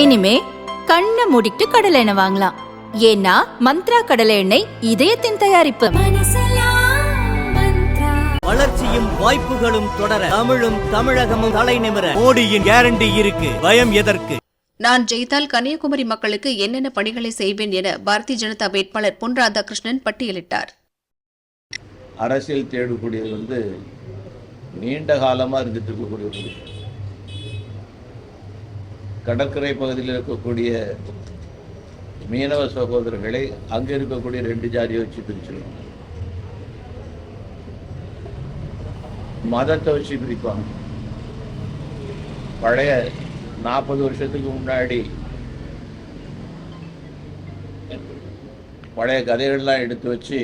இனிமே கண்ணை மூடிட்டு கடலை எண்ணெய் வாங்கலாம். ஏன்னா மந்த்ரா கடலை எண்ணெய் இதயத்தின் தயாரிப்பு. வளர்ச்சியும் வாய்ப்புகளும் தொடர தமிழும் தமிழகமும் தலைநிமிர மோடியின் கேரண்டி இருக்கு. பயம் எதற்கு? நான் ஜெயித்தால் கன்னியாகுமரி மக்களுக்கு என்னென்ன பணிகளை செய்வேன் என பாரதிய ஜனதா வேட்பாளர் பொன் ராதாகிருஷ்ணன் பட்டியலிட்டார். அரசியல் தேடக்கூடியது வந்து நீண்ட காலமாக இருந்துட்டு இருக்கக்கூடிய கடற்கரை பகுதியில் இருக்கக்கூடிய மீனவ சகோதரர்களை அங்கே இருக்கக்கூடிய ரெண்டு ஜாதியை வச்சு பிரிச்சிருவாங்க. மதத்தை வச்சு பிரிப்பாங்க. பழைய நாற்பது வருஷத்துக்கு முன்னாடி பழைய கதைகள்லாம் எடுத்து வச்சு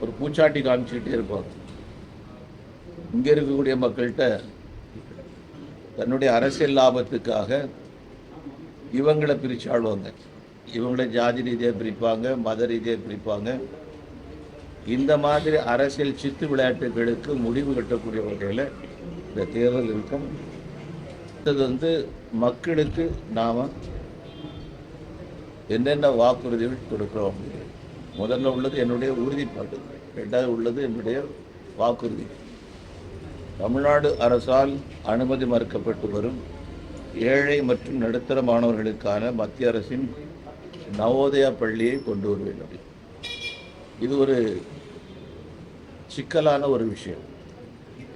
ஒரு பூச்சாட்டி காமிச்சுக்கிட்டே இருப்பாங்க. இங்கே இருக்கக்கூடிய மக்கள்கிட்ட தன்னுடைய அரசியல் லாபத்துக்காக இவங்களை பிரித்து ஆளுவாங்க இவங்களை ஜாதி ரீதியாக பிரிப்பாங்க மத ரீதியாக பிரிப்பாங்க. இந்த மாதிரி அரசியல் சித்து விளையாட்டுகளுக்கு முடிவு கட்டக்கூடிய வகையில் இந்த தேர்தல் இருக்கும். அடுத்தது வந்து மக்களுக்கு நாம் என்னென்ன வாக்குறுதிகள் கொடுக்குறோம் முதல்ல உள்ளது என்னுடைய உறுதிப்பாடு ரெண்டாவது உள்ளது என்னுடைய வாக்குறுதி. தமிழ்நாடு அரசால் அனுமதி மறுக்கப்பட்டு வரும் ஏழை மற்றும் நடுத்தர மாணவர்களுக்கான மத்திய அரசின் நவோதயா பள்ளியை கொண்டு வர வேண்டும். இது ஒரு சிக்கலான ஒரு விஷயம்.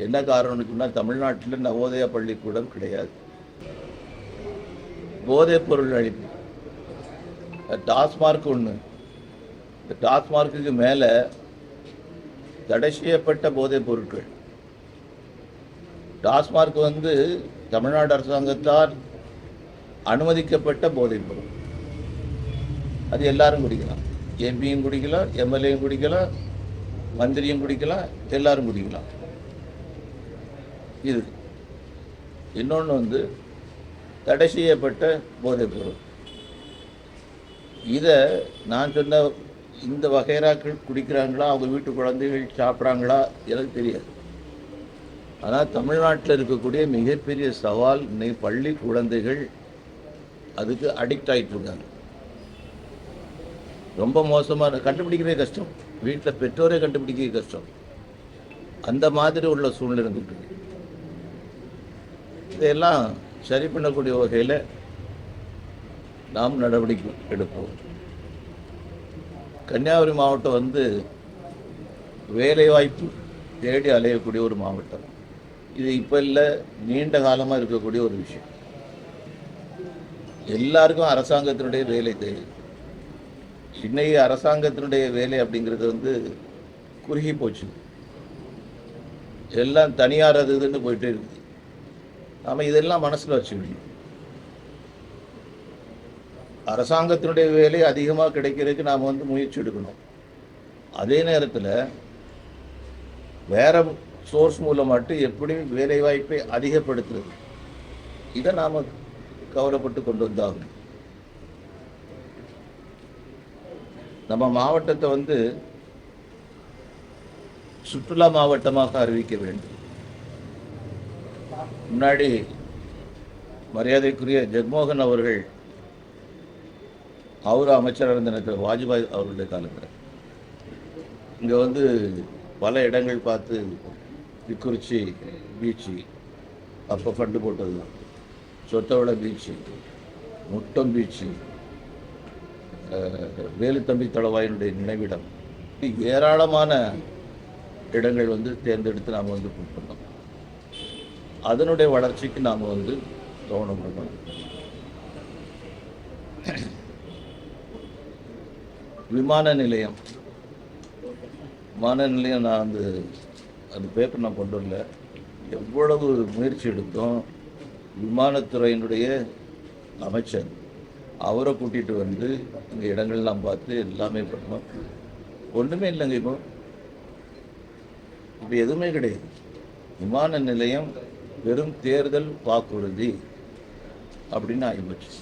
என்ன காரணம்னு சொன்னால் தமிழ்நாட்டில் நவோதயா பள்ளிக்கூடம் கிடையாது. போதைப் பொருள் அழிப்பு டாஸ்மார்க் ஒன்று இந்த டாஸ்மார்க்குக்கு மேலே தடை செய்யப்பட்ட போதைப் பொருட்கள். டாஸ்மார்க் வந்து தமிழ்நாடு அரசாங்கத்தால் அனுமதிக்கப்பட்ட போதைப் பொருள் அது எல்லாரும் குடிக்கலாம். எம்பியும் குடிக்கலாம் எம்எல்ஏயும் குடிக்கலாம் மந்திரியும் குடிக்கலாம் எல்லாரும் குடிக்கலாம். இது. இன்னொன்று வந்து தடை செய்யப்பட்ட போதைப் பொருள். இதை நான் சொன்ன இந்த வகைராக்கள் குடிக்கிறாங்களா? அவங்க வீட்டு குழந்தைகள் சாப்பிட்றாங்களா? எனக்கு தெரியாது. ஆனால் தமிழ்நாட்டில் இருக்கக்கூடிய மிகப்பெரிய சவால் இன்னைக்கு பள்ளி குழந்தைகள் அதுக்கு அடிக்ட் ஆகிட்டுருக்காங்க ரொம்ப மோசமான கண்டுபிடிக்கிறதே கஷ்டம். வீட்டில் பெற்றோரே கண்டுபிடிக்கவே கஷ்டம். அந்த மாதிரி உள்ள சூழ்நிலை இருந்துட்டு இதையெல்லாம் சரி பண்ணக்கூடிய வகையில் நாம் நடவடிக்கை எடுப்போம். கன்னியாகுமரி மாவட்டம் வந்து வேலைவாய்ப்பு தேடி அலையக்கூடிய ஒரு மாவட்டம். இது இப்போ இல்லை நீண்ட காலமாக இருக்கக்கூடிய ஒரு விஷயம். எல்லாருக்கும் அரசாங்கத்தினுடைய வேலை தேவை. இன்னைக்கு அரசாங்கத்தினுடைய வேலை அப்படிங்கிறது வந்து குறுகி போச்சு. எல்லாம் தனியார் அது இதுன்னு போயிட்டே இருக்குது நாம் இதெல்லாம் மனசில் வச்சுக்கணும் அரசாங்கத்தினுடைய வேலை அதிகமாக கிடைக்கிறதுக்கு நாம் வந்து முயற்சி எடுக்கணும். அதே நேரத்தில் வேற சோர்ஸ் மூலமாட்டு எப்படி வேலை வாய்ப்பை அதிகப்படுத்துறது? இதை நாம் கவலைப்பட்டு கொண்டு வந்தாகும் நம்ம மாவட்டத்தை வந்து சுற்றுலா மாவட்டமாக அறிவிக்க வேண்டும். முன்னாடி மரியாதைக்குரிய ஜெகமோகன் அவர்கள் அவர் அமைச்சராக இருந்த நேரத்தில் வாஜ்பாய் அவர்களுடைய காலத்தில். இங்கே வந்து பல இடங்கள் பார்த்து விக்குறிச்சி பீச்சு. அப்போ ஃபண்டு போட்டது தான் சொத்தவளை பீச்சு முட்டம் பீச்சு வேலுத்தம்பி தளவாயினுடைய நினைவிடம். ஏராளமான இடங்கள் வந்து தேர்ந்தெடுத்து நாம் வந்து பண்ணோம் அதனுடைய வளர்ச்சிக்கு நாம் வந்து கவனம் பண்ணணும் விமான நிலையம். விமான நிலையம் நான் வந்து அந்த பேப்பர் நான் கொண்டு வரல. எவ்வளவு முயற்சி எடுத்தோம். விமானத்துறையினுடைய அமைச்சர் அவரை கூட்டிகிட்டு வந்து இங்கே இடங்கள்லாம் பார்த்து எல்லாமே பண்ணோம். ஒன்றுமே இல்லைங்க இப்போ. இப்போ எதுவுமே கிடையாது. விமான நிலையம் வெறும் தேர்தல் வாக்குறுதி அப்படின்னு ஆகிப்போச்சு.